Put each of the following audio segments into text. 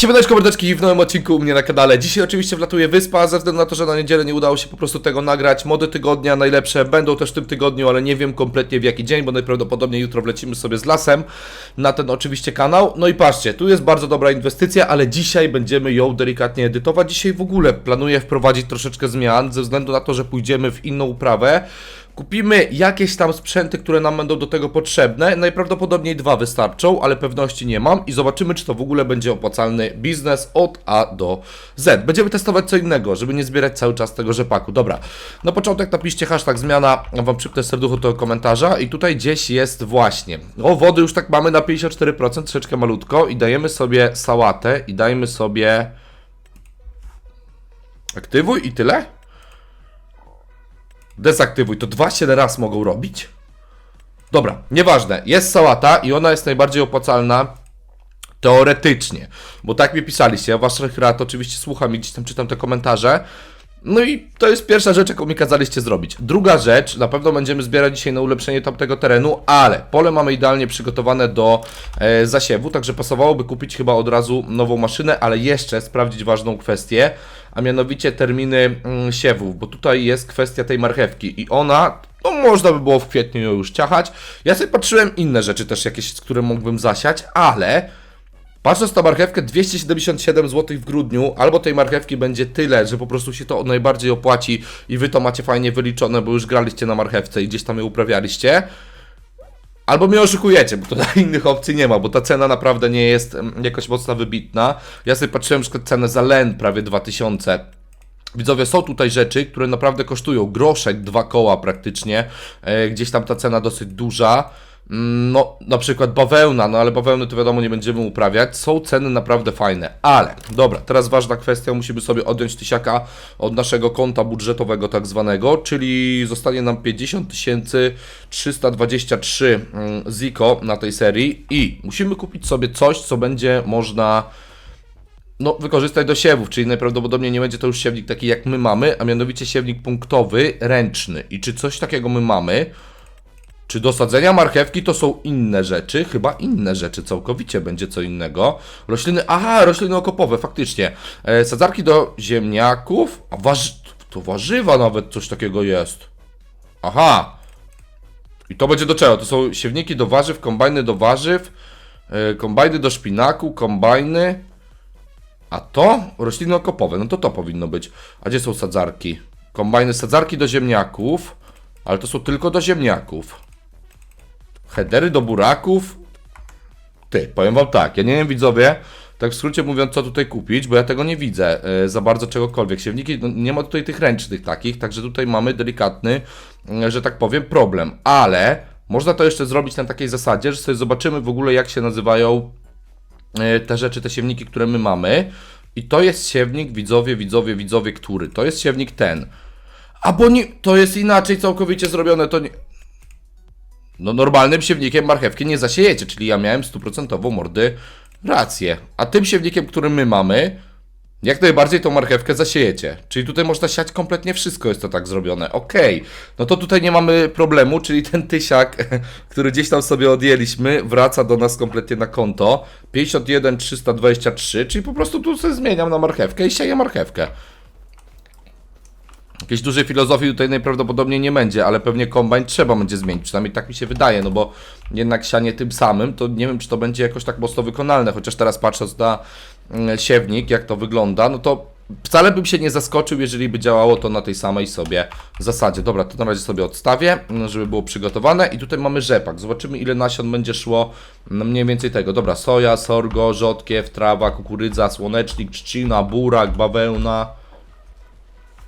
Siemaneczko mordeczki w nowym odcinku u mnie na kanale. Dzisiaj oczywiście wlatuje wyspa, ze względu na to, że na niedzielę nie udało się po prostu tego nagrać. Mody tygodnia najlepsze będą też w tym tygodniu, ale nie wiem kompletnie w jaki dzień, bo najprawdopodobniej jutro wlecimy sobie z lasem na ten oczywiście kanał. No i patrzcie, tu jest bardzo dobra inwestycja, ale dzisiaj będziemy ją delikatnie edytować. Dzisiaj w ogóle planuję wprowadzić troszeczkę zmian, ze względu na to, że pójdziemy w inną uprawę. Kupimy jakieś tam sprzęty, które nam będą do tego potrzebne. Najprawdopodobniej dwa wystarczą, ale pewności nie mam i zobaczymy, czy to w ogóle będzie opłacalny biznes od A do Z. Będziemy testować co innego, żeby nie zbierać cały czas tego rzepaku. Dobra, na początek napiszcie hashtag zmiana, wam przypnę serducho do komentarza i tutaj gdzieś jest właśnie. O, wody już tak mamy na 54%, troszeczkę malutko i dajemy sobie sałatę i dajmy sobie... Aktywuj i tyle? Dezaktywuj, to dwa się raz mogą robić? Dobra, nieważne. Jest sałata i ona jest najbardziej opłacalna teoretycznie. Bo tak mi pisaliście, ja waszych rad oczywiście słucham i gdzieś tam czytam te komentarze. No i to jest pierwsza rzecz, jaką mi kazaliście zrobić. Druga rzecz, na pewno będziemy zbierać dzisiaj na ulepszenie tamtego terenu, ale pole mamy idealnie przygotowane do e, zasiewu, także pasowałoby kupić chyba od razu nową maszynę, ale jeszcze sprawdzić ważną kwestię, a mianowicie terminy mm, siewów, bo tutaj jest kwestia tej marchewki i ona, no można by było w kwietniu ją już ciachać. Ja sobie patrzyłem inne rzeczy też jakieś, które mógłbym zasiać, ale Patrząc na marchewkę 277 zł w grudniu, albo tej marchewki będzie tyle, że po prostu się to najbardziej opłaci i wy to macie fajnie wyliczone, bo już graliście na marchewce i gdzieś tam je uprawialiście. Albo mnie oszukujecie, bo tutaj innych opcji nie ma, bo ta cena naprawdę nie jest mm, jakoś mocno wybitna. Ja sobie patrzyłem na cenę za len prawie 2000. Widzowie, są tutaj rzeczy, które naprawdę kosztują groszek, dwa koła praktycznie. E, gdzieś tam ta cena dosyć duża. No, na przykład bawełna, no ale bawełny to wiadomo nie będziemy uprawiać. Są ceny naprawdę fajne, ale dobra, teraz ważna kwestia, musimy sobie odjąć tysiaka od naszego konta budżetowego tak zwanego, czyli zostanie nam 50 323 mm, ziko na tej serii i musimy kupić sobie coś, co będzie można no, wykorzystać do siewów, czyli najprawdopodobniej nie będzie to już siewnik taki jak my mamy, a mianowicie siewnik punktowy, ręczny. I czy coś takiego my mamy? Czy do sadzenia marchewki to są inne rzeczy? Chyba inne rzeczy, całkowicie będzie co innego. Rośliny, aha, rośliny okopowe, faktycznie. E, sadzarki do ziemniaków, a warz... to warzywa nawet coś takiego jest. Aha. I to będzie do czego? To są siewniki do warzyw, kombajny do warzyw, e, kombajny do szpinaku, kombajny. A to? Rośliny okopowe, no to to powinno być. A gdzie są sadzarki? Kombajny sadzarki do ziemniaków, ale to są tylko do ziemniaków. Headery do buraków. Ty, powiem wam tak, ja nie wiem widzowie, tak w skrócie mówiąc co tutaj kupić, bo ja tego nie widzę e, za bardzo czegokolwiek. Siewniki, no, nie ma tutaj tych ręcznych takich, także tutaj mamy delikatny, e, że tak powiem, problem. Ale można to jeszcze zrobić na takiej zasadzie, że sobie zobaczymy w ogóle jak się nazywają e, te rzeczy, te siewniki, które my mamy. I to jest siewnik, widzowie, widzowie, widzowie, który? To jest siewnik ten. A bo nie, to jest inaczej całkowicie zrobione, to nie... No normalnym siewnikiem marchewki nie zasiejecie, czyli ja miałem stuprocentową mordy rację. A tym siewnikiem, który my mamy, jak najbardziej tą marchewkę zasiejecie. Czyli tutaj można siać kompletnie wszystko, jest to tak zrobione. Okej, no to tutaj nie mamy problemu, czyli ten tysiak, który gdzieś tam sobie odjęliśmy, wraca do nas kompletnie na konto. 51 323, czyli po prostu tu sobie zmieniam na marchewkę i sieję marchewkę. Jakiejś dużej filozofii tutaj najprawdopodobniej nie będzie, ale pewnie kombajn trzeba będzie zmienić, przynajmniej tak mi się wydaje, no bo jednak sianie tym samym, to nie wiem, czy to będzie jakoś tak mocno wykonalne, chociaż teraz patrząc na mm, siewnik, jak to wygląda, no to wcale bym się nie zaskoczył, jeżeli by działało to na tej samej sobie zasadzie. Dobra, to na razie sobie odstawię, mm, żeby było przygotowane i tutaj mamy rzepak. Zobaczymy, ile nasion będzie szło no mniej więcej tego. Dobra, soja, sorgo, rzodkiew, trawa, kukurydza, słonecznik, trzcina, burak, bawełna...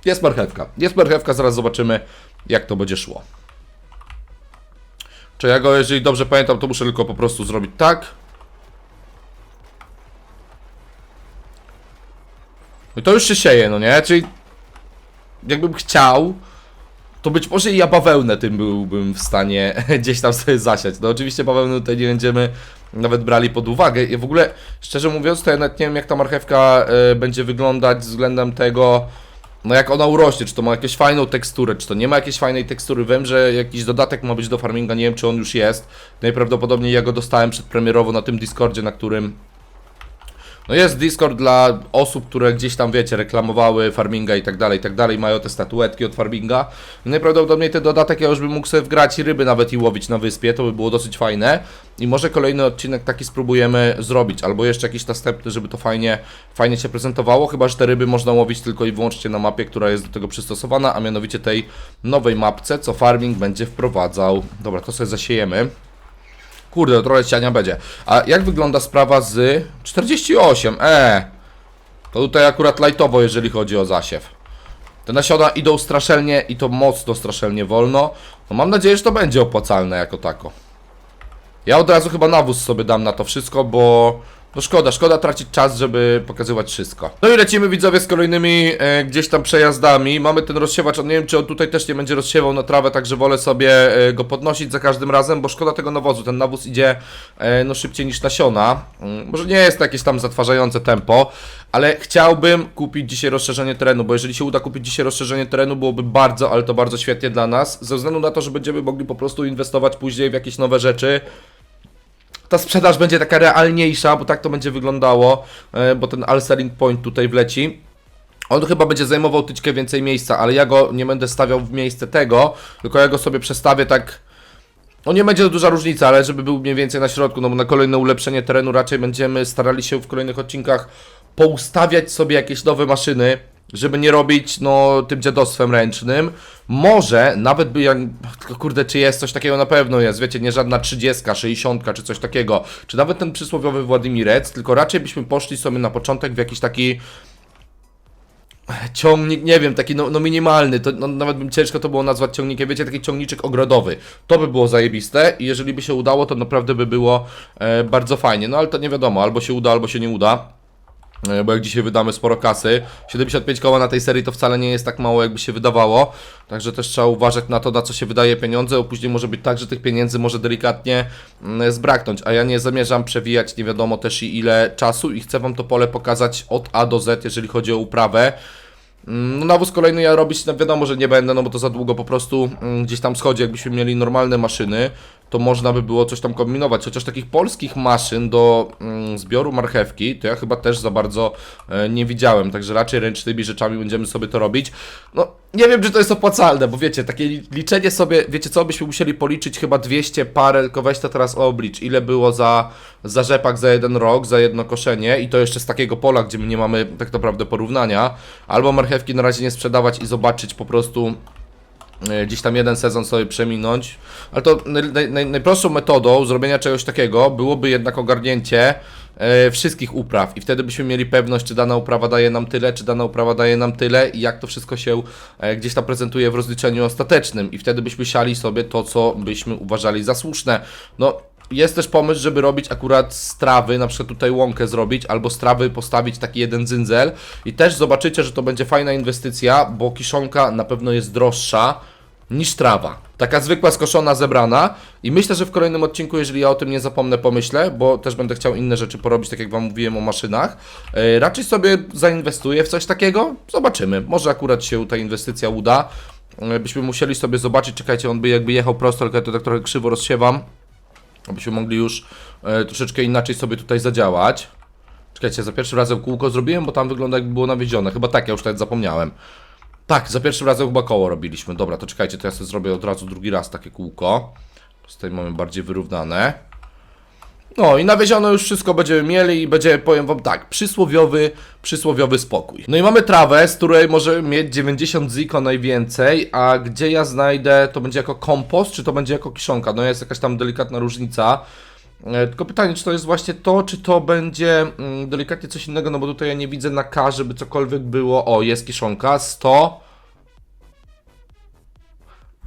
Jest marchewka. Jest marchewka, zaraz zobaczymy, jak to będzie szło. Czy ja go, jeżeli dobrze pamiętam, to muszę tylko po prostu zrobić tak. No i to już się sieje, no nie? Czyli jakbym chciał, to być może i ja bawełnę tym byłbym w stanie gdzieś tam sobie zasiać. No oczywiście bawełnę tutaj nie będziemy nawet brali pod uwagę. I w ogóle, szczerze mówiąc, to ja nawet nie wiem jak ta marchewka e, będzie wyglądać względem tego, no jak ona urośnie, czy to ma jakąś fajną teksturę, czy to nie ma jakiejś fajnej tekstury. Wiem, że jakiś dodatek ma być do farminga, nie wiem czy on już jest. Najprawdopodobniej ja go dostałem przedpremierowo na tym Discordzie, na którym No jest Discord dla osób, które gdzieś tam, wiecie, reklamowały farminga i tak dalej, i tak dalej, mają te statuetki od farminga. Najprawdopodobniej ten dodatek ja już bym mógł sobie wgrać i ryby nawet i łowić na wyspie, to by było dosyć fajne. I może kolejny odcinek taki spróbujemy zrobić, albo jeszcze jakiś następny, żeby to fajnie, fajnie się prezentowało, chyba że te ryby można łowić tylko i wyłącznie na mapie, która jest do tego przystosowana, a mianowicie tej nowej mapce, co farming będzie wprowadzał. Dobra, to sobie zasiejemy. Kurde, trochę ściania będzie. A jak wygląda sprawa z 48? E, to tutaj akurat lightowo, jeżeli chodzi o zasiew. Te nasiona idą straszelnie i to mocno straszelnie wolno. No mam nadzieję, że to będzie opłacalne jako tako. Ja od razu chyba nawóz sobie dam na to wszystko, bo no szkoda, szkoda tracić czas, żeby pokazywać wszystko. No i lecimy widzowie z kolejnymi e, gdzieś tam przejazdami. Mamy ten rozsiewacz, on nie wiem czy on tutaj też nie będzie rozsiewał na trawę, także wolę sobie e, go podnosić za każdym razem, bo szkoda tego nawozu. Ten nawóz idzie e, no szybciej niż nasiona. Mm, Może nie jest to jakieś tam zatwarzające tempo, ale chciałbym kupić dzisiaj rozszerzenie terenu, bo jeżeli się uda kupić dzisiaj rozszerzenie terenu, byłoby bardzo, ale to bardzo świetnie dla nas, ze względu na to, że będziemy mogli po prostu inwestować później w jakieś nowe rzeczy, ta sprzedaż będzie taka realniejsza, bo tak to będzie wyglądało, e, bo ten all point tutaj wleci. On chyba będzie zajmował tyczkę więcej miejsca, ale ja go nie będę stawiał w miejsce tego, tylko ja go sobie przestawię tak. No nie będzie to duża różnica, ale żeby był mniej więcej na środku, no bo na kolejne ulepszenie terenu raczej będziemy starali się w kolejnych odcinkach poustawiać sobie jakieś nowe maszyny, żeby nie robić no tym dziadostwem ręcznym. Może nawet by jak, kurde, czy jest coś takiego na pewno jest, wiecie, nie żadna 30, 60 czy coś takiego, czy nawet ten przysłowiowy Władimirec, tylko raczej byśmy poszli sobie na początek w jakiś taki ciągnik, nie wiem, taki no, no minimalny, to no, nawet bym ciężko to było nazwać ciągnikiem, wiecie, taki ciągniczek ogrodowy. To by było zajebiste i jeżeli by się udało, to naprawdę by było e, bardzo fajnie. No ale to nie wiadomo, albo się uda, albo się nie uda. E, Bo jak dzisiaj wydamy sporo kasy, 75 koła na tej serii to wcale nie jest tak mało, jakby się wydawało. Także też trzeba uważać na to, na co się wydaje pieniądze, bo później może być tak, że tych pieniędzy może delikatnie mm, zbraknąć. A ja nie zamierzam przewijać nie wiadomo też i ile czasu i chcę Wam to pole pokazać od A do Z, jeżeli chodzi o uprawę. Mm, No nawóz kolejny ja robić, no wiadomo, że nie będę, no bo to za długo po prostu mm, gdzieś tam schodzi. Jakbyśmy mieli normalne maszyny, to można by było coś tam kombinować. Chociaż takich polskich maszyn do mm, zbioru marchewki, to ja chyba też za bardzo e, nie widziałem. Także raczej ręcznymi rzeczami będziemy sobie to robić. No, nie wiem, czy to jest opłacalne, bo wiecie, takie li- liczenie sobie, wiecie co, byśmy musieli policzyć chyba 200 parę, tylko weź to teraz oblicz, ile było za, za rzepak za jeden rok, za jedno koszenie i to jeszcze z takiego pola, gdzie my nie mamy tak naprawdę porównania. Albo marchewki na razie nie sprzedawać i zobaczyć po prostu gdzieś tam jeden sezon sobie przeminąć. Ale to naj, naj, naj, najprostszą metodą zrobienia czegoś takiego byłoby jednak ogarnięcie e, wszystkich upraw i wtedy byśmy mieli pewność, czy dana uprawa daje nam tyle, czy dana uprawa daje nam tyle i jak to wszystko się e, gdzieś tam prezentuje w rozliczeniu ostatecznym i wtedy byśmy siali sobie to, co byśmy uważali za słuszne. No, jest też pomysł, żeby robić akurat strawy, na przykład tutaj łąkę zrobić, albo strawy postawić taki jeden cyndzel i też zobaczycie, że to będzie fajna inwestycja, bo kiszonka na pewno jest droższa niż trawa. Taka zwykła, skoszona, zebrana i myślę, że w kolejnym odcinku, jeżeli ja o tym nie zapomnę, pomyślę, bo też będę chciał inne rzeczy porobić, tak jak Wam mówiłem o maszynach, e, raczej sobie zainwestuję w coś takiego, zobaczymy, może akurat się ta inwestycja uda, E, byśmy musieli sobie zobaczyć, czekajcie, on by jakby jechał prosto, tylko ja to tak trochę krzywo rozsiewam, abyśmy mogli już e, troszeczkę inaczej sobie tutaj zadziałać. Czekajcie, za pierwszym razem kółko zrobiłem, bo tam wygląda jakby było nawiezione. Chyba tak, ja już nawet zapomniałem. Tak, za pierwszym razem chyba koło robiliśmy. Dobra, to czekajcie, to ja sobie zrobię od razu drugi raz takie kółko. Tutaj mamy bardziej wyrównane. No i nawieziono już wszystko będziemy mieli i będzie, powiem wam tak, przysłowiowy, przysłowiowy spokój. No i mamy trawę, z której możemy mieć 90 ziko najwięcej, a gdzie ja znajdę, to będzie jako kompost, czy to będzie jako kiszonka? No jest jakaś tam delikatna różnica. E, Tylko pytanie, czy to jest właśnie to, czy to będzie mm, delikatnie coś innego, no bo tutaj ja nie widzę na K, żeby cokolwiek było. O, jest kiszonka, 100.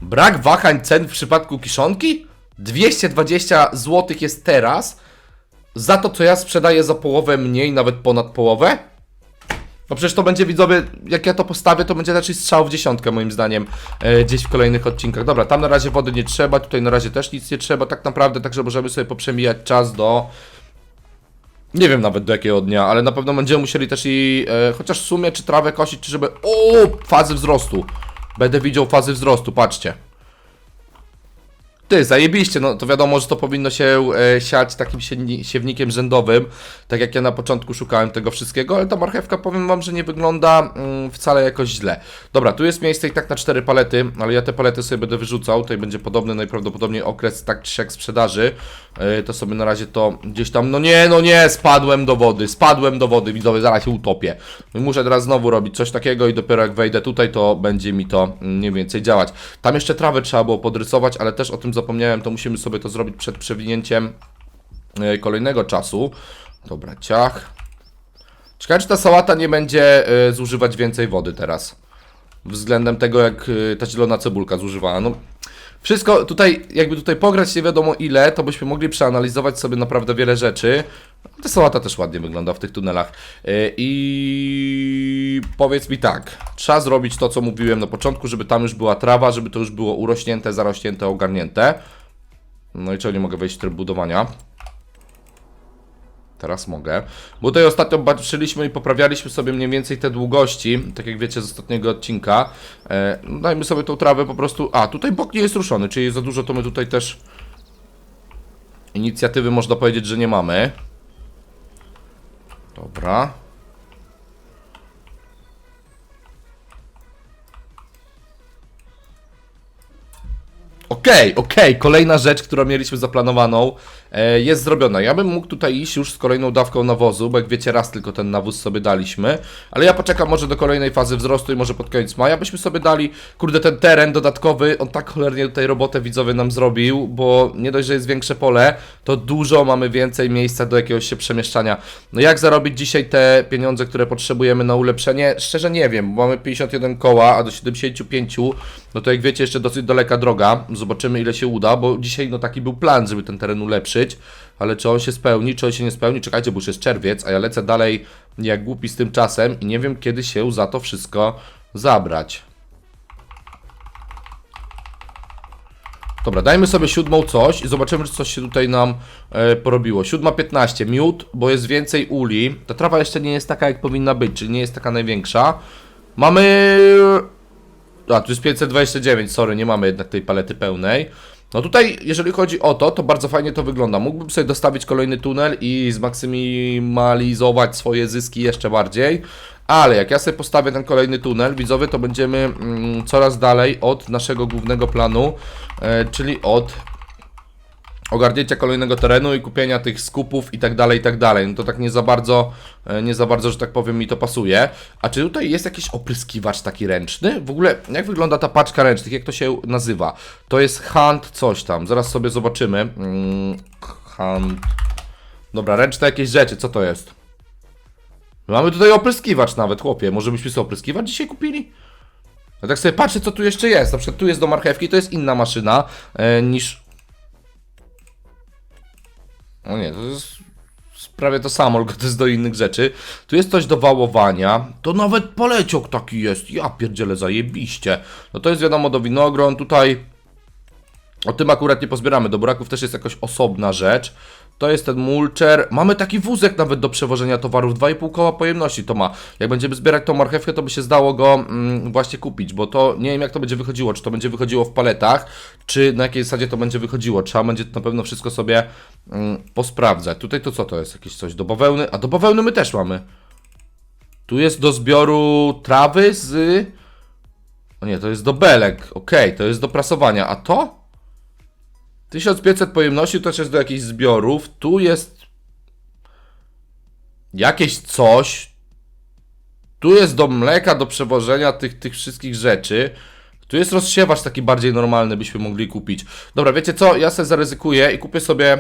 Brak wahań cen w przypadku kiszonki? 220 zł jest teraz za to, co ja sprzedaję za połowę mniej, nawet ponad połowę? No przecież to będzie widzowie, jak ja to postawię, to będzie raczej strzał w dziesiątkę moim zdaniem e, gdzieś w kolejnych odcinkach. Dobra, tam na razie wody nie trzeba, tutaj na razie też nic nie trzeba tak naprawdę, także możemy sobie poprzemijać czas do... Nie wiem nawet do jakiego dnia, ale na pewno będziemy musieli też i e, chociaż w sumie czy trawę kosić, czy żeby... O, fazy wzrostu. Będę widział fazy wzrostu, patrzcie. Ty, zajebiście, no to wiadomo, że to powinno się e, siać takim siewni- siewnikiem rzędowym, tak jak ja na początku szukałem tego wszystkiego, ale ta marchewka, powiem wam, że nie wygląda mm, wcale jakoś źle. Dobra, tu jest miejsce i tak na cztery palety, ale ja te palety sobie będę wyrzucał, tutaj będzie podobny najprawdopodobniej okres tak czy siak sprzedaży, e, to sobie na razie to gdzieś tam, no nie, no nie, spadłem do wody, spadłem do wody, widzowie, zaraz się utopię. No Muszę teraz znowu robić coś takiego i dopiero jak wejdę tutaj, to będzie mi to mm, mniej więcej działać. Tam jeszcze trawę trzeba było podrysować, ale też o tym zapomniałem, to musimy sobie to zrobić przed przewinięciem e, kolejnego czasu. Dobra, ciach. Ciekawe, czy ta sałata nie będzie e, zużywać więcej wody teraz. Względem tego, jak e, ta zielona cebulka zużywała. No, wszystko tutaj, jakby tutaj pograć nie wiadomo ile, to byśmy mogli przeanalizować sobie naprawdę wiele rzeczy. Ta sałata też ładnie wygląda w tych tunelach. E, I powiedz mi tak, trzeba zrobić to, co mówiłem na początku, żeby tam już była trawa, żeby to już było urośnięte, zarośnięte, ogarnięte. No i czego nie mogę wejść w tryb budowania? Teraz mogę. Bo tutaj ostatnio patrzyliśmy i poprawialiśmy sobie mniej więcej te długości, tak jak wiecie z ostatniego odcinka. E, no dajmy sobie tą trawę po prostu... A, tutaj bok nie jest ruszony, czyli za dużo to my tutaj też... Inicjatywy można powiedzieć, że nie mamy. Dobra. Okej, okej, kolejna rzecz, którą mieliśmy zaplanowaną jest zrobiona. Ja bym mógł tutaj iść już z kolejną dawką nawozu, bo jak wiecie raz tylko ten nawóz sobie daliśmy, ale ja poczekam może do kolejnej fazy wzrostu i może pod koniec maja byśmy sobie dali, kurde ten teren dodatkowy, on tak cholernie tutaj robotę widzowie nam zrobił, bo nie dość, że jest większe pole, to dużo mamy więcej miejsca do jakiegoś się przemieszczania. No jak zarobić dzisiaj te pieniądze, które potrzebujemy na ulepszenie? Szczerze nie wiem, bo mamy 51 koła, a do 75, no to jak wiecie jeszcze dosyć daleka droga, zobaczymy ile się uda, bo dzisiaj no taki był plan, żeby ten teren ulepszyć, ale czy on się spełni, czy on się nie spełni, czekajcie, bo już jest czerwiec, a ja lecę dalej jak głupi z tym czasem i nie wiem kiedy się za to wszystko zabrać. Dobra, dajmy sobie siódmą coś i zobaczymy, czy coś się tutaj nam e, porobiło. Siódma 15, miód, bo jest więcej uli. Ta trawa jeszcze nie jest taka, jak powinna być, czyli nie jest taka największa. Mamy... A, tu jest 529, sorry, nie mamy jednak tej palety pełnej. No tutaj, jeżeli chodzi o to, to bardzo fajnie to wygląda. Mógłbym sobie dostawić kolejny tunel i zmaksymalizować swoje zyski jeszcze bardziej. Ale jak ja sobie postawię ten kolejny tunel, widzowie, to będziemy mm, coraz dalej od naszego głównego planu, e, czyli od ogarnięcia kolejnego terenu i kupienia tych skupów i tak dalej, i tak dalej. No to tak nie za bardzo, e, nie za bardzo, że tak powiem, mi to pasuje. A czy tutaj jest jakiś opryskiwacz taki ręczny? W ogóle, jak wygląda ta paczka ręcznych? Jak to się nazywa? To jest Hunt coś tam. Zaraz sobie zobaczymy. Mm, Hunt... Dobra, ręczne jakieś rzeczy. Co to jest? Mamy tutaj opryskiwacz nawet, chłopie. Może byśmy sobie opryskiwacz dzisiaj kupili? Ja tak sobie patrzę, co tu jeszcze jest. Na przykład tu jest do marchewki, to jest inna maszyna e, niż no nie, to jest prawie to samo, tylko to jest do innych rzeczy. Tu jest coś do wałowania. To nawet poleciok taki jest. Ja pierdzielę zajebiście. No to jest wiadomo do winogron. Tutaj o tym akurat nie pozbieramy. Do buraków też jest jakoś osobna rzecz. To jest ten mulcher. Mamy taki wózek nawet do przewożenia towarów. 2,5 koła pojemności to ma. Jak będziemy zbierać tą marchewkę, to by się zdało go mm, właśnie kupić, bo to nie wiem jak to będzie wychodziło. Czy to będzie wychodziło w paletach, czy na jakiej zasadzie to będzie wychodziło. Trzeba będzie na pewno wszystko sobie mm, posprawdzać. Tutaj to co to jest? Jakieś coś do bawełny? A do bawełny my też mamy. Tu jest do zbioru trawy z... O nie, to jest do belek. Okej, to jest do prasowania. A to? 1500 pojemności to też jest do jakichś zbiorów. Tu jest jakieś coś. Tu jest do mleka, do przewożenia tych, tych wszystkich rzeczy. Tu jest rozsiewacz taki bardziej normalny, byśmy mogli kupić. Dobra, wiecie co? Ja sobie zaryzykuję i kupię sobie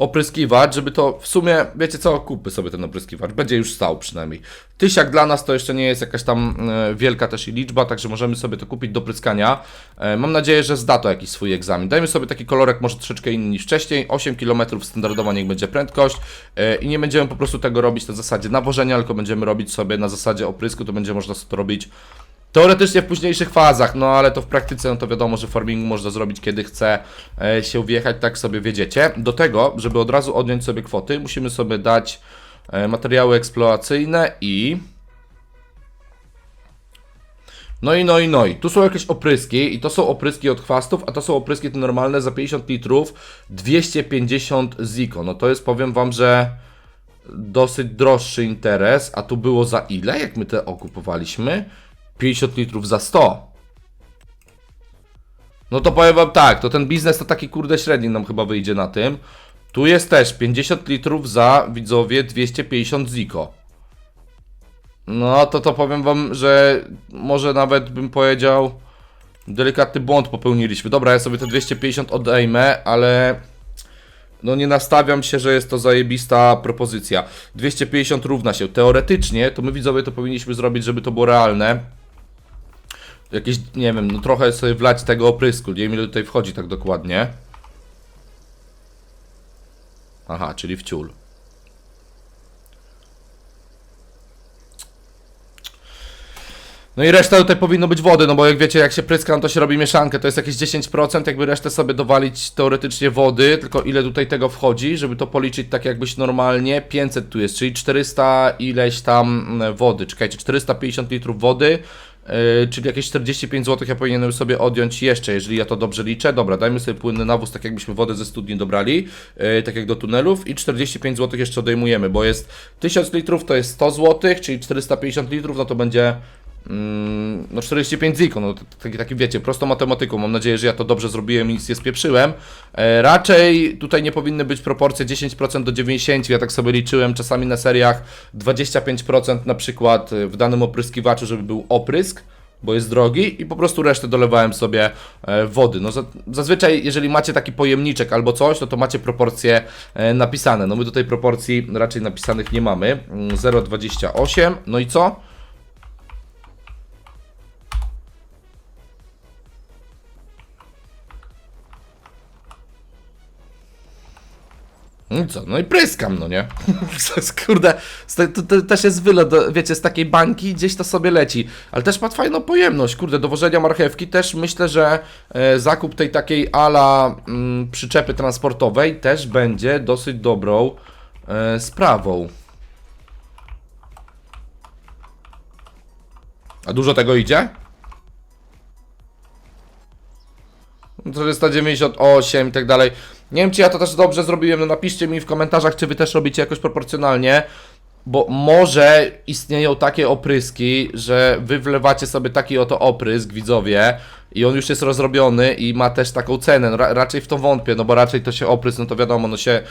opryskiwacz, żeby to w sumie, wiecie co, kupmy sobie ten opryskiwacz, będzie już stał przynajmniej. Tysiak dla nas to jeszcze nie jest jakaś tam e, wielka też i liczba, także możemy sobie to kupić do pryskania. E, mam nadzieję, że zda to jakiś swój egzamin. Dajmy sobie taki kolorek może troszeczkę inny niż wcześniej, 8 km standardowa niech będzie prędkość e, i nie będziemy po prostu tego robić na zasadzie nawożenia, tylko będziemy robić sobie na zasadzie oprysku, to będzie można to robić Teoretycznie w późniejszych fazach, no ale to w praktyce no to wiadomo, że farmingu można zrobić kiedy chce e, się wjechać, tak sobie wiedziecie. Do tego, żeby od razu odjąć sobie kwoty, musimy sobie dać e, materiały eksploracyjne i No i no i no i. Tu są jakieś opryski i to są opryski od chwastów, a to są opryski te normalne za 50 litrów 250 ziko. No to jest powiem wam, że dosyć droższy interes, a tu było za ile, jak my te okupowaliśmy? 50 litrów za 100. No to powiem wam tak, to ten biznes to taki kurde średni nam chyba wyjdzie na tym. Tu jest też 50 litrów za widzowie 250 ziko. No to to powiem wam, że może nawet bym powiedział delikatny błąd popełniliśmy. Dobra, ja sobie te 250 odejmę, ale no nie nastawiam się, że jest to zajebista propozycja. 250 równa się. Teoretycznie to my widzowie to powinniśmy zrobić, żeby to było realne. Jakieś, nie wiem, no trochę sobie wlać tego oprysku. Nie wiem ile tutaj wchodzi tak dokładnie. Aha, czyli w ciul. No i reszta tutaj powinno być wody, no bo jak wiecie, jak się pryska, no to się robi mieszankę, to jest jakieś 10%, jakby resztę sobie dowalić teoretycznie wody, tylko ile tutaj tego wchodzi, żeby to policzyć tak jakbyś normalnie, 500 tu jest, czyli 400 ileś tam mm, wody, czekajcie, 450 litrów wody, czyli jakieś 45 zł ja powinienem sobie odjąć jeszcze, jeżeli ja to dobrze liczę. Dobra, dajmy sobie płynny nawóz, tak jakbyśmy wodę ze studni dobrali, yy, tak jak do tunelów i 45 zł jeszcze odejmujemy, bo jest 1000 litrów to jest 100 zł, czyli 450 litrów, no to będzie no 45 ziko, no taki, taki wiecie, prostą matematyką. Mam nadzieję, że ja to dobrze zrobiłem i nic nie spieprzyłem. E, raczej tutaj nie powinny być proporcje 10% do 90%. Ja tak sobie liczyłem czasami na seriach 25% na przykład w danym opryskiwaczu, żeby był oprysk bo jest drogi i po prostu resztę dolewałem sobie e, wody. No za, zazwyczaj jeżeli macie taki pojemniczek albo coś, no to macie proporcje e, napisane. No my tutaj proporcji raczej napisanych nie mamy. Mm, 0,28. No i co? No co? No i pryskam, no nie? To Kurde, te- to, to też jest wylot, wiecie, z takiej bańki gdzieś to sobie leci. Ale też ma fajną pojemność, kurde, dowożenia marchewki też myślę, że e, zakup tej takiej ala mm, przyczepy transportowej też będzie dosyć dobrą e, sprawą. A dużo tego idzie? 498 i tak dalej. Nie wiem, czy ja to też dobrze zrobiłem. No napiszcie mi w komentarzach, czy wy też robicie jakoś proporcjonalnie. Bo może istnieją takie opryski, że wy wlewacie sobie taki oto oprysk, widzowie, i on już jest rozrobiony i ma też taką cenę. No, ra raczej w to wątpię, no bo raczej to się oprysk, no to wiadomo, no się,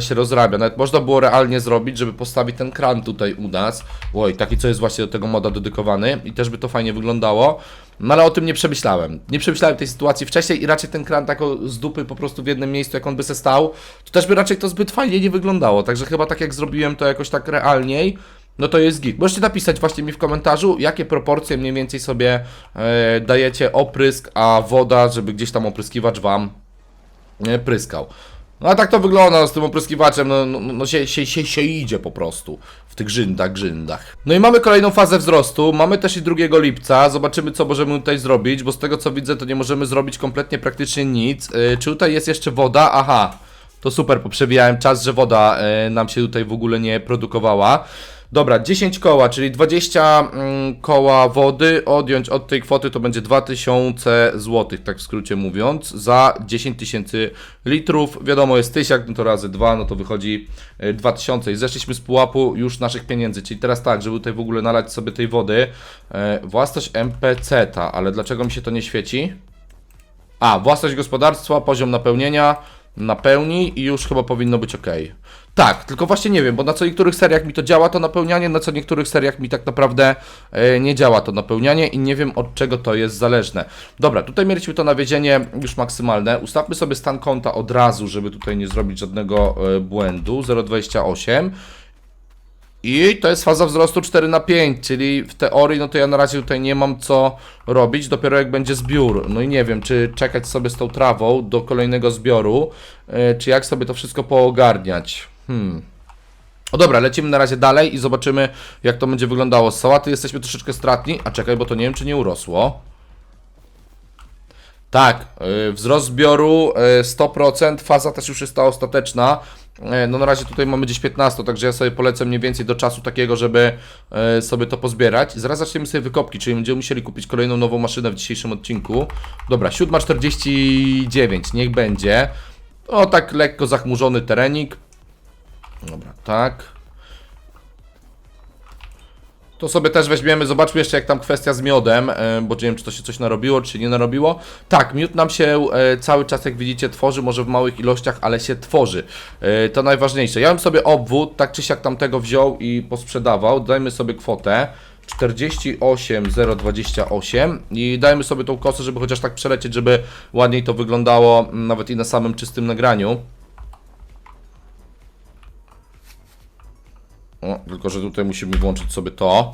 się rozrabia. Nawet można było realnie zrobić, żeby postawić ten kran tutaj u nas. Oj, taki co jest właśnie do tego moda dedykowany i też by to fajnie wyglądało. No ale o tym nie przemyślałem. Nie przemyślałem tej sytuacji wcześniej i raczej ten kran tak z dupy po prostu w jednym miejscu, jak on by se stał, to też by raczej to zbyt fajnie nie wyglądało. Także chyba tak jak zrobiłem to jakoś tak realniej, no to jest git. Możecie napisać właśnie mi w komentarzu, jakie proporcje mniej więcej sobie e, dajecie oprysk, a woda, żeby gdzieś tam opryskiwacz wam nie pryskał. No a tak to wygląda z tym opryskiwaczem, no, no, no się, się, się, się idzie po prostu w tych grzyndach, grzyndach. No i mamy kolejną fazę wzrostu, mamy też i 2 lipca, zobaczymy co możemy tutaj zrobić, bo z tego co widzę to nie możemy zrobić kompletnie praktycznie nic. Yy, czy tutaj jest jeszcze woda? Aha, to super, poprzewijałem czas, że woda e, nam się tutaj w ogóle nie produkowała. Dobra, 10 koła, czyli 20 mm, koła wody, odjąć od tej kwoty to będzie 2000 zł, tak w skrócie mówiąc, za 10 tysięcy litrów. Wiadomo, jest tysiak, no to razy 2, no to wychodzi e, 2000 i zeszliśmy z pułapu już naszych pieniędzy, czyli teraz tak, żeby tutaj w ogóle nalać sobie tej wody, e, własność MPC-ta, ale dlaczego mi się to nie świeci? A, własność gospodarstwa, poziom napełnienia, napełni i już chyba powinno być ok. Tak, tylko właśnie nie wiem, bo na co niektórych seriach mi to działa to napełnianie, na co niektórych seriach mi tak naprawdę e, nie działa to napełnianie i nie wiem od czego to jest zależne. Dobra, tutaj mieliśmy to nawiezienie już maksymalne. Ustawmy sobie stan konta od razu, żeby tutaj nie zrobić żadnego e, błędu. 0,28. I to jest faza wzrostu 4 na 5, czyli w teorii, no to ja na razie tutaj nie mam co robić, dopiero jak będzie zbiór. No i nie wiem, czy czekać sobie z tą trawą do kolejnego zbioru, yy, czy jak sobie to wszystko poogarniać. Hmm. O dobra, lecimy na razie dalej i zobaczymy, jak to będzie wyglądało. Z sałaty jesteśmy troszeczkę stratni, a czekaj, bo to nie wiem, czy nie urosło. Tak, yy, wzrost zbioru yy, 100%, faza też już jest ta ostateczna. E, No na razie tutaj mamy gdzieś 15, także ja sobie polecę mniej więcej do czasu takiego, żeby e, sobie to pozbierać. Zaraz zaczniemy sobie wykopki, czyli będziemy musieli kupić kolejną nową maszynę w dzisiejszym odcinku. Dobra, 7.49, niech będzie. O, tak lekko zachmurzony terenik. Dobra, tak. To sobie też weźmiemy, zobaczmy jeszcze jak tam kwestia z miodem, e, bo nie wiem czy to się coś narobiło, czy nie narobiło. Tak, miód nam się e, cały czas jak widzicie tworzy, może w małych ilościach, ale się tworzy. E, To najważniejsze. Ja bym sobie obwód, tak czy siak tamtego wziął i posprzedawał. Dajmy sobie kwotę. 48028 i dajmy sobie tą kosę, żeby chociaż tak przelecieć, żeby ładniej to wyglądało nawet i na samym czystym nagraniu. O, tylko, że tutaj musimy włączyć sobie to.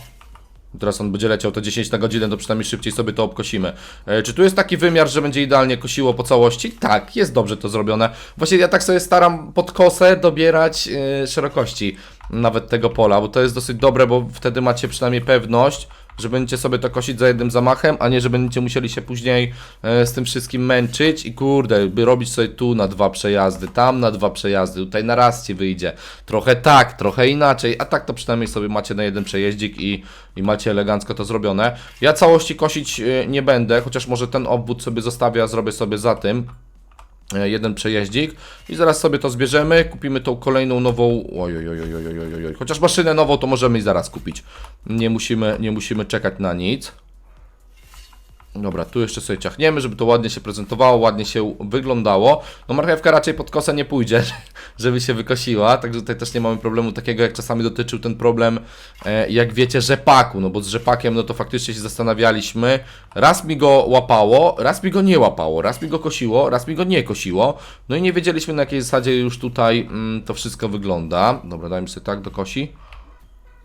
Teraz on będzie leciał te 10 na godzinę, to przynajmniej szybciej sobie to obkosimy. E, czy tu jest taki wymiar, że będzie idealnie kosiło po całości? Tak, jest dobrze to zrobione. Właśnie ja tak sobie staram pod kosę dobierać e, szerokości nawet tego pola, bo to jest dosyć dobre, bo wtedy macie przynajmniej pewność, że będziecie sobie to kosić za jednym zamachem, a nie, że będziecie musieli się później e, z tym wszystkim męczyć i kurde, by robić sobie tu na dwa przejazdy, tam na dwa przejazdy, tutaj na raz ci wyjdzie. Trochę tak, trochę inaczej, a tak to przynajmniej sobie macie na jeden przejeździk i, i macie elegancko to zrobione. Ja całości kosić e, nie będę, chociaż może ten obwód sobie zostawię, a zrobię sobie za tym jeden przejeździk i zaraz sobie to zbierzemy, kupimy tą kolejną nową, oj, oj, oj, oj, oj, oj, oj, oj. chociaż maszynę nową to możemy i zaraz kupić, nie musimy, nie musimy czekać na nic. Dobra, tu jeszcze sobie ciachniemy, żeby to ładnie się prezentowało, ładnie się wyglądało. No marchewka raczej pod kosę nie pójdzie, żeby się wykosiła, także tutaj też nie mamy problemu takiego, jak czasami dotyczył ten problem, e, jak wiecie, rzepaku, no bo z rzepakiem, no to faktycznie się zastanawialiśmy. Raz mi go łapało, raz mi go nie łapało, raz mi go kosiło, raz mi go nie kosiło. No i nie wiedzieliśmy na jakiej zasadzie już tutaj mm, to wszystko wygląda. Dobra, dajmy sobie tak do kosi.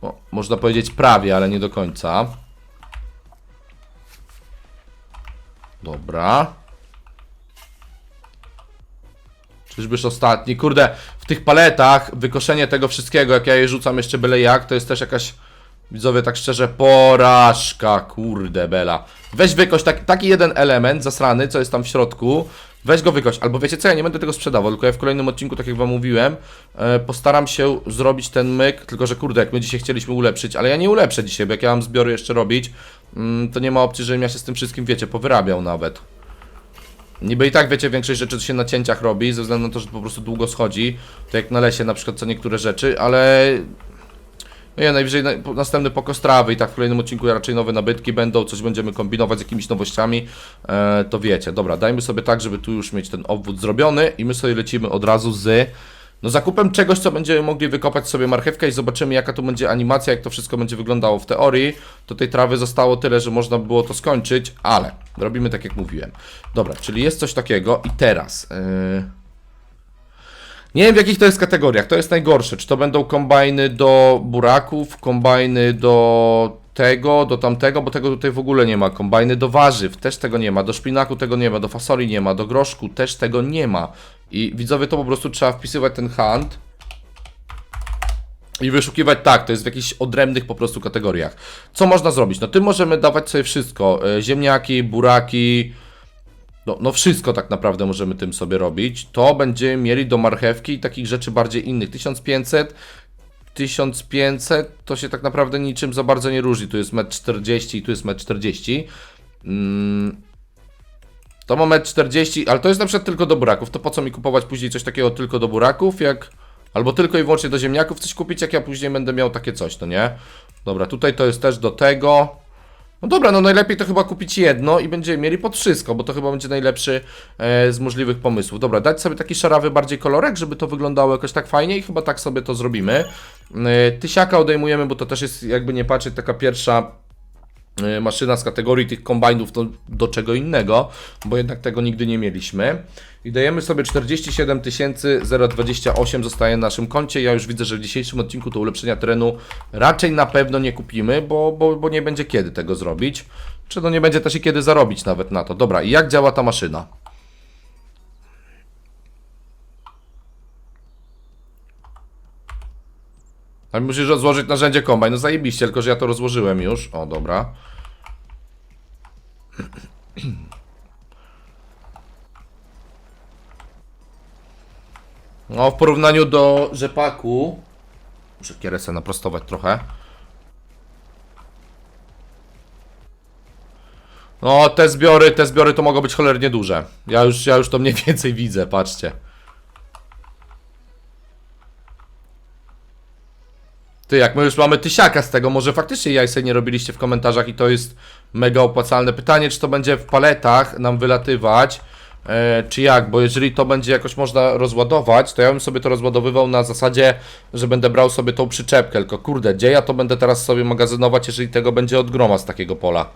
O, można powiedzieć prawie, ale nie do końca. Dobra. Czyżbyż ostatni? Kurde, w tych paletach wykoszenie tego wszystkiego, jak ja je rzucam jeszcze byle jak, to jest też jakaś, widzowie, tak szczerze, porażka, kurde bela. Weź wykoś tak, taki jeden element zasrany, co jest tam w środku, weź go wykoś. Albo wiecie co, ja nie będę tego sprzedawał, tylko ja w kolejnym odcinku, tak jak wam mówiłem, e, postaram się zrobić ten myk, tylko że kurde, jak my dzisiaj chcieliśmy ulepszyć, ale ja nie ulepszę dzisiaj, bo jak ja mam zbiory jeszcze robić, to nie ma opcji, żebym ja się z tym wszystkim, wiecie, powyrabiał nawet. Niby i tak wiecie, większość rzeczy to się na cięciach robi, ze względu na to, że po prostu długo schodzi. To jak na lesie na przykład co niektóre rzeczy, ale... No ja najwyżej na, następny pokos trawy i tak w kolejnym odcinku raczej nowe nabytki będą, coś będziemy kombinować z jakimiś nowościami, e, to wiecie. Dobra, dajmy sobie tak, żeby tu już mieć ten obwód zrobiony i my sobie lecimy od razu z... No zakupem czegoś, co będziemy mogli wykopać sobie marchewkę i zobaczymy jaka tu będzie animacja, jak to wszystko będzie wyglądało w teorii. To tej trawy zostało tyle, że można by było to skończyć, ale robimy tak jak mówiłem. Dobra, czyli jest coś takiego i teraz... Yy... Nie wiem w jakich to jest kategoriach, to jest najgorsze. Czy to będą kombajny do buraków, kombajny do tego, do tamtego, bo tego tutaj w ogóle nie ma. Kombajny do warzyw, też tego nie ma. Do szpinaku tego nie ma, do fasoli nie ma, do groszku też tego nie ma. I widzowie to po prostu trzeba wpisywać ten hunt i wyszukiwać tak, to jest w jakichś odrębnych po prostu kategoriach. Co można zrobić? No tym możemy dawać sobie wszystko. E, Ziemniaki, buraki, no, no wszystko tak naprawdę możemy tym sobie robić. To będziemy mieli do marchewki i takich rzeczy bardziej innych. 1500, 1500 to się tak naprawdę niczym za bardzo nie różni. Tu jest 1,40 m i tu jest 1,40 m. Mm, to ma 1,40 m, ale to jest na przykład tylko do buraków. To po co mi kupować później coś takiego tylko do buraków, jak... Albo tylko i wyłącznie do ziemniaków coś kupić, jak ja później będę miał takie coś, to nie? Dobra, tutaj to jest też do tego. No dobra, no najlepiej to chyba kupić jedno i będziemy mieli pod wszystko, bo to chyba będzie najlepszy e, z możliwych pomysłów. Dobra, dać sobie taki szarawy bardziej kolorek, żeby to wyglądało jakoś tak fajnie i chyba tak sobie to zrobimy. E, tysiaka odejmujemy, bo to też jest jakby nie patrzeć taka pierwsza maszyna z kategorii tych kombajnów to do czego innego, bo jednak tego nigdy nie mieliśmy. I dajemy sobie 47 028 zostaje na naszym koncie. Ja już widzę, że w dzisiejszym odcinku to ulepszenia terenu raczej na pewno nie kupimy, bo, bo, bo nie będzie kiedy tego zrobić. Czy no nie będzie też i kiedy zarobić nawet na to. Dobra, i jak działa ta maszyna? A musisz rozłożyć narzędzie kombajn. No zajebiście, tylko że ja to rozłożyłem już. O, dobra. No, w porównaniu do rzepaku. Muszę kieresę naprostować trochę. No, te zbiory, te zbiory to mogą być cholernie duże. Ja już, ja już to mniej więcej widzę, patrzcie. Ty, jak my już mamy tysiaka z tego, może faktycznie jajce nie robiliście w komentarzach i to jest mega opłacalne. Pytanie, czy to będzie w paletach nam wylatywać, e, czy jak, bo jeżeli to będzie jakoś można rozładować, to ja bym sobie to rozładowywał na zasadzie, że będę brał sobie tą przyczepkę, tylko kurde, gdzie ja to będę teraz sobie magazynować, jeżeli tego będzie od groma z takiego pola?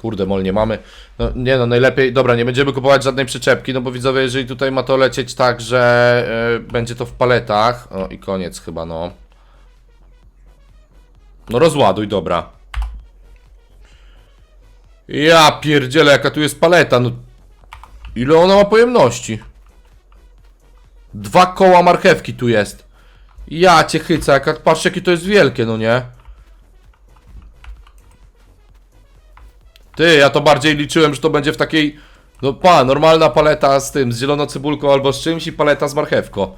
Kurde, mol nie mamy. No nie no, najlepiej, dobra, nie będziemy kupować żadnej przyczepki, no bo widzowie, jeżeli tutaj ma to lecieć tak, że e, będzie to w paletach, o i koniec chyba, no. No rozładuj, dobra. Ja pierdzielę, jaka tu jest paleta, no. Ile ona ma pojemności? Dwa koła marchewki tu jest. Ja cię chycę, jaka, patrz jakie to jest wielkie, no nie? Ty, ja to bardziej liczyłem, że to będzie w takiej. No pa, normalna paleta z tym, z zieloną cebulką albo z czymś i paleta z marchewką.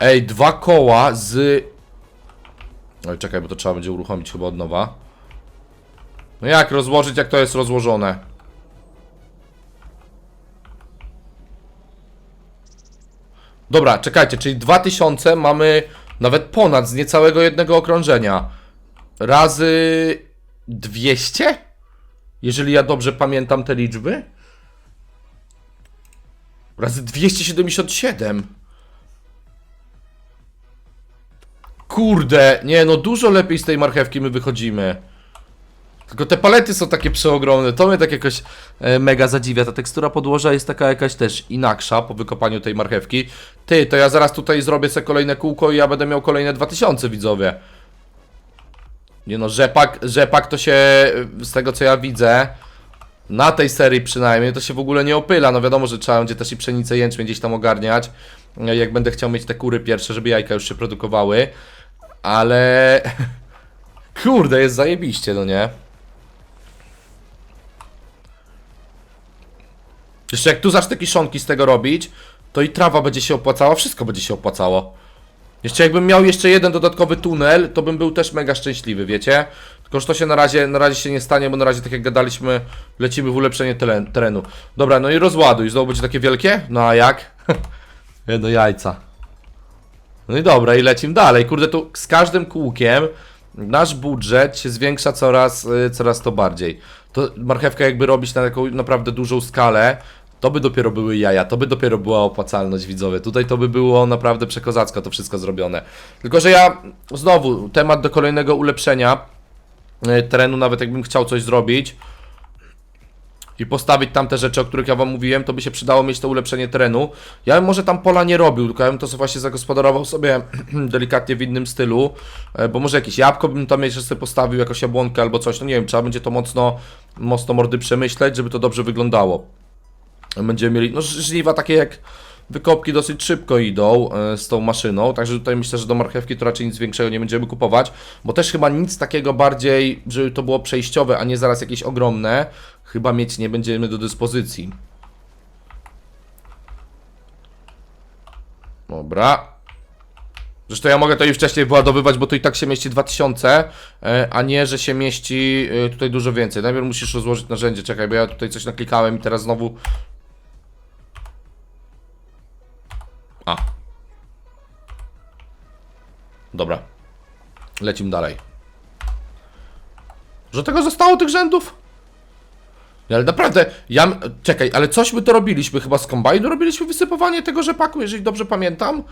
Ej, dwa koła z. Oj, czekaj, bo to trzeba będzie uruchomić chyba od nowa. No jak rozłożyć, jak to jest rozłożone? Dobra, czekajcie, czyli 2000 mamy nawet ponad z niecałego jednego okrążenia. Razy 200? Jeżeli ja dobrze pamiętam te liczby. Razy 277. Kurde, nie no, dużo lepiej z tej marchewki my wychodzimy. Tylko te palety są takie przeogromne, to mnie tak jakoś e, mega zadziwia. Ta tekstura podłoża jest taka jakaś też inaksza po wykopaniu tej marchewki. Ty, to ja zaraz tutaj zrobię sobie kolejne kółko i ja będę miał kolejne 2000 widzowie. Nie no, rzepak, rzepak to się, z tego co ja widzę, na tej serii przynajmniej, to się w ogóle nie opyla. No wiadomo, że trzeba będzie też i pszenicę jęczmień gdzieś tam ogarniać, y, jak będę chciał mieć te kury pierwsze, żeby jajka już się produkowały. Ale... Kurde, jest zajebiście, no nie? Jeszcze jak tu zacznę kiszonki z tego robić, to i trawa będzie się opłacała, wszystko będzie się opłacało. Jeszcze jakbym miał jeszcze jeden dodatkowy tunel, to bym był też mega szczęśliwy, wiecie? Tylko, że to się na razie, na razie się nie stanie, bo na razie, tak jak gadaliśmy, lecimy w ulepszenie teren, terenu. Dobra, no i rozładuj. Znowu będzie takie wielkie? No a jak? Jedno jajca. No i dobra, i lecimy dalej. Kurde, tu z każdym kółkiem nasz budżet się zwiększa coraz, y, coraz to bardziej. To marchewka jakby robić na taką naprawdę dużą skalę, to by dopiero były jaja, to by dopiero była opłacalność widzowie. Tutaj to by było naprawdę przekozacko to wszystko zrobione. Tylko, że ja znowu temat do kolejnego ulepszenia y, terenu, nawet jakbym chciał coś zrobić i postawić tam te rzeczy, o których ja wam mówiłem, to by się przydało mieć to ulepszenie terenu. Ja bym może tam pola nie robił, tylko ja bym to sobie właśnie zagospodarował sobie delikatnie w innym stylu, e, bo może jakieś jabłko bym tam jeszcze sobie postawił, jakąś jabłonkę albo coś, no nie wiem, trzeba będzie to mocno, mocno mordy przemyśleć, żeby to dobrze wyglądało. Będziemy mieli, no żniwa takie jak wykopki dosyć szybko idą e, z tą maszyną, także tutaj myślę, że do marchewki to raczej nic większego nie będziemy kupować, bo też chyba nic takiego bardziej, żeby to było przejściowe, a nie zaraz jakieś ogromne, chyba mieć nie będziemy do dyspozycji. Dobra. Zresztą ja mogę to już wcześniej wyładowywać, bo to i tak się mieści 2000, e, a nie, że się mieści e, tutaj dużo więcej. Najpierw musisz rozłożyć narzędzie, czekaj, bo ja tutaj coś naklikałem i teraz znowu... A. Dobra. Lecimy dalej. Że tego zostało tych rzędów? Ale naprawdę, ja... Czekaj, ale coś my to robiliśmy, chyba z kombajnu robiliśmy wysypywanie tego rzepaku, jeżeli dobrze pamiętam.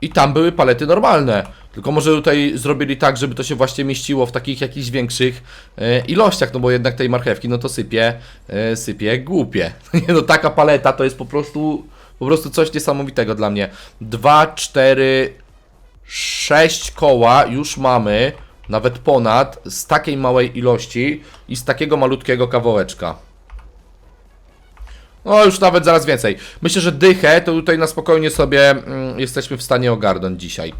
I tam były palety normalne. Tylko może tutaj zrobili tak, żeby to się właśnie mieściło w takich jakichś większych e, ilościach, no bo jednak tej marchewki, no to sypie, e, sypie głupie. No, taka paleta to jest po prostu, po prostu coś niesamowitego dla mnie. 2, 4, 6 koła już mamy, nawet ponad, z takiej małej ilości i z takiego malutkiego kawałeczka. No już nawet zaraz więcej. Myślę, że dychę to tutaj na spokojnie sobie mm, jesteśmy w stanie ogarnąć dzisiaj.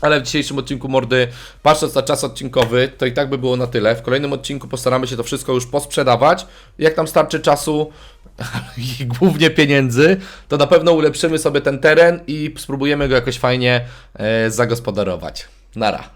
Ale w dzisiejszym odcinku mordy, patrząc na czas odcinkowy, to i tak by było na tyle. W kolejnym odcinku postaramy się to wszystko już posprzedawać. Jak nam starczy czasu, i głównie pieniędzy, to na pewno ulepszymy sobie ten teren i spróbujemy go jakoś fajnie e, zagospodarować. Nara.